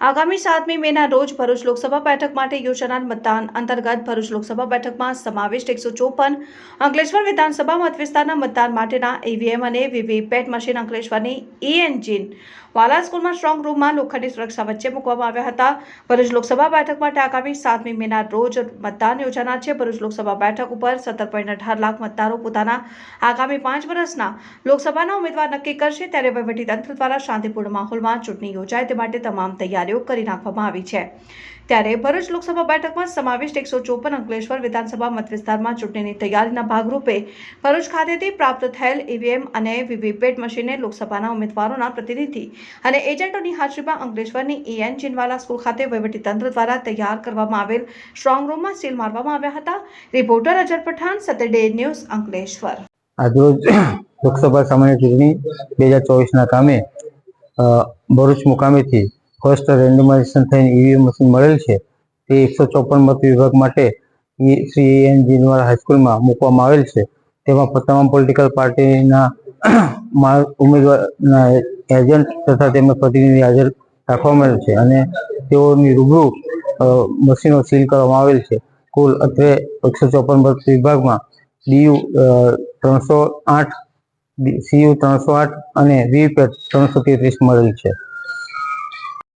આગામી સાતમી મેના રોજ ભરૂચ લોકસભા બેઠક માટે યોજાનાર મતદાન અંતર્ગત ભરૂચ લોકસભા બેઠકમાં સમાવિષ્ટ એકસો ચોપન અંકલેશ્વર વિધાનસભા મત વિસ્તારના મતદાન માટેના ઈવીએમ અને વીવીપેટ મશીન અંકલેશ્વરની ઈ એન્જિન વાલા સ્કૂલમાં સ્ટ્રોંગ રૂમમાં લોખંડી સુરક્ષા વચ્ચે મૂકવામાં આવ્યા હતા. ભરૂચ લોકસભા બેઠક માટે આગામી સાતમી મેના રોજ મતદાન યોજાનાર છે. ભરૂચ લોકસભા બેઠક ઉપર સત્તર પોઈન્ટ અઢાર લાખ મતદારો પોતાના આગામી પાંચ વર્ષના લોકસભાના ઉમેદવાર નક્કી કરશે. ત્યારે વહીવટીતંત્ર દ્વારા શાંતિપૂર્ણ માહોલમાં ચૂંટણી યોજાય તે માટે તમામ તૈયારીઓ કરી નાખવામાં આવી છે. ત્યારે ભરૂચ લોકસભા બેઠકમાં સમાવિષ્ટ એકસો ચોપન અંકલેશ્વર વિધાનસભા મતવિસ્તારમાં ચૂંટણીની તૈયારીના ભાગરૂપે ભરૂચ ખાતેથી પ્રાપ્ત થયેલ ઈવીએમ અને વીવીપેટ મશીને લોકસભાના ઉમેદવારોના પ્રતિનિધિ અને એજન્ટોની હાજરીમાં અંકલેશ્વરની એએન ચિનવાલા સ્કૂલ ખાતે વહીવટીતંત્ર દ્વારા તૈયાર કરવામાં આવેલ સ્ટ્રોંગ રૂમમાં સીલ મારવામાં આવ્યા હતા. Reporter Ajar Pathan Saturday news Ankleshwar. આજરોજ લોકસભા સામાન્ય ચૂંટણી બે હજાર ચોવીસના કામે ભરૂચ મુકામેથી ફર્સ્ટ રેન્ડમાઇઝેશન થઈને ઈવીએમ મશીન મળેલ છે. તે એકસો ચોપન મત વિભાગ માટે શ્રી એન જીનવાળા હાઈસ્કૂલમાં મૂકવામાં આવેલ છે. તેમાં તમામ પોલિટિકલ પાર્ટીના ઉમેદવારના એજન્ટ તથા તેમના પ્રતિનિધિ હાજર રાખવામાં આવેલ છે અને તેઓની રૂબરૂ મશીનો સીલ કરવામાં આવેલ છે. કુલ અત્રે એકસો ચોપન મત વિભાગમાં ડીયુ ત્રણસો આઠ સીયુ ત્રણસો આઠ અને વીવીપેટ ત્રણસો તેત્રીસ મળેલ છે.